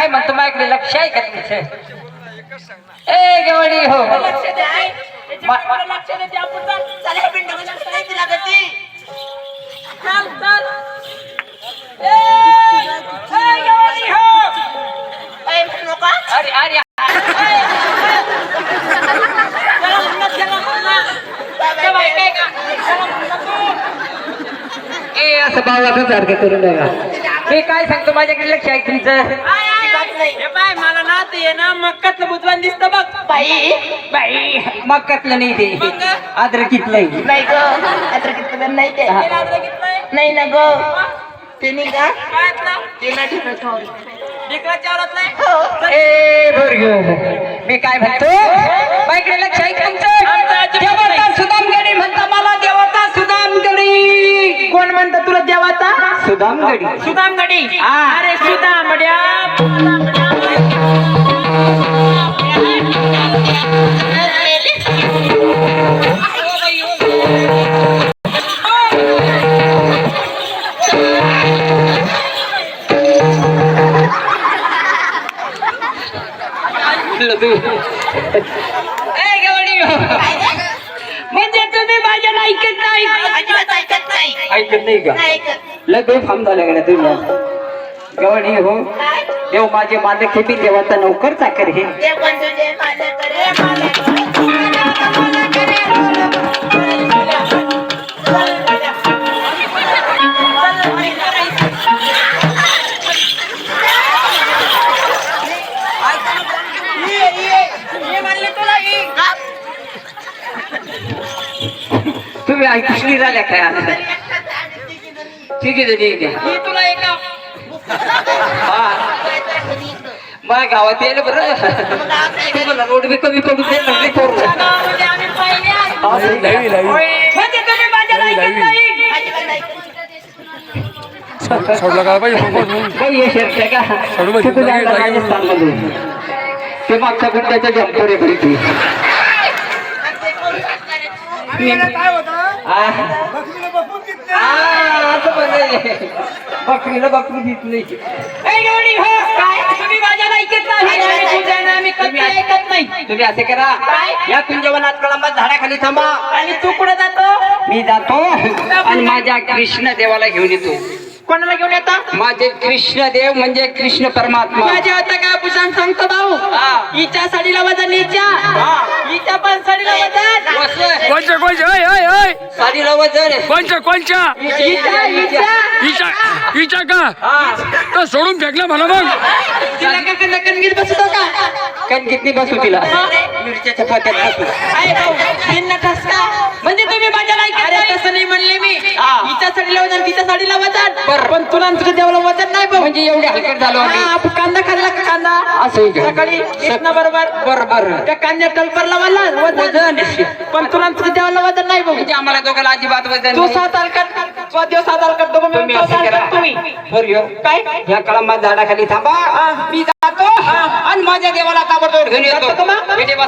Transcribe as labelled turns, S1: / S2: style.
S1: काय म्हणतो माझ्याकडे लक्ष आहे का तुमचं? ए गवडी हो. अरे अरे असं भावाचं सारखं करू नका मी काय सांगतो माझ्याकडे लक्ष आहे तुमचं?
S2: ना मक्कातलं दिसतं बघ. बाई.
S1: बाई. मग कसलं नाही ते.
S2: मग?
S1: अद्रकीतलं
S3: नाही ग. नाही ते.
S1: हा.
S3: ना ग. ते नाही का?
S2: कायतलं?
S3: ते नाही ठेवत हो.
S2: ढेकळाच्या आवरातलंय?
S3: हो.
S1: ए भरगो मी काय म्हणतो? माझ्याकडे लक्ष आहे का तुमचं देवता सुदामगडी म्हणता मला देवता सुदामगडी.
S2: कोण म्हणतं तुला देवाचा?
S1: सुदामगडी.
S2: सुदामगडी.
S1: हा.
S2: अरे सुदामड्या
S1: गवडी हो. म्हणजे तुम्ही माझ्या ऐकत नाही.
S3: ऐकत नाही.
S1: का
S3: नाही ऐकत
S1: लय बेफाम झालं गड्या तुम्ही? गवणी हो. देव माझे मालक हे मी देवाचा नोकर चाकर हे. तुम्ही ऐकली झाल्या काय आता? ठीक आहे ठीक
S2: आहे. तुला एका
S1: माझ्या गावात यायला बरं. रोड बी कमी पडू दे नाही करू ठीक आहे.
S2: म्हणजे
S4: सोडलं का पाहिजे
S1: हे का?
S4: सोडू
S1: राजस्थानमधून ते? मागच्या गुंड्याच्या जम्पर आहे ती. हा. हा, असं म्हणजे बकरीला बकरी दिसली.
S2: ए, गवळी, हो. काय? तुम्ही माझ्या ऐकत नाही. कधी ऐकत नाही.
S1: तुम्ही असे करा. या कुंजवनात कळंबात झाडाखाली थांबा.
S2: आणि तू कुठे जातो?
S1: मी जातो. आणि माझ्या कृष्ण देवाला घेऊन येतो.
S2: कोणाला घेऊन येता?
S1: माझे कृष्ण देव म्हणजे कृष्ण परमात्मा.
S2: माझ्या होता का पुसांग सांगतो भाऊ?
S1: हा.
S4: कोणच्या कोणच्या? ऐ ऐ ऐ.
S1: साडीला वजन आहे.
S4: कोणच्या कोणच्या?
S2: हिच्या हिच्या
S4: हिच्या हिच्या का
S1: हा.
S4: तर सोडून फेकलं म्हणा मग?
S2: तिला का कन कणगीत बसतो का
S1: कणकीतनी बसू तिला. मिरच्याच्या पात्यात बसू.
S2: आहे भाऊ म्हणजे
S1: हा.
S2: हिच्या साडीला वजन तिच्या साडीला वजन.
S1: बरं.
S2: पण तुला आणि तुझ्या देवाला वजन नाही भाऊ.
S1: म्हणजे एवढे हलकट झालो
S2: हा, आपण कांदा खाल्ला का कांदा?
S1: असं आहे का?
S2: सकाळी ना बरोबर.
S1: बरोबर
S2: त्या कांद्या टलपरला वाला वजन. पण तुला आणि तुझ्या देवाला वजन नाही भाऊ.
S1: म्हणजे आम्हाला दोघांना अजिबात वजन
S2: तू
S1: नाही.
S2: सात हलकट तो देव सात हलकट दोघं
S1: तुम्ही
S2: मिळून
S1: असं
S2: चौदा
S1: करा.
S2: हलकट तुम्ही.
S1: बरं ह्यो.
S2: काय?
S1: या कळंबात झाडाखाली थांबा. मी जातो. आणि माझ्या देवाला ताबडतोब घेऊन
S2: जातो
S1: येतो
S2: का मग?
S1: इथे बसा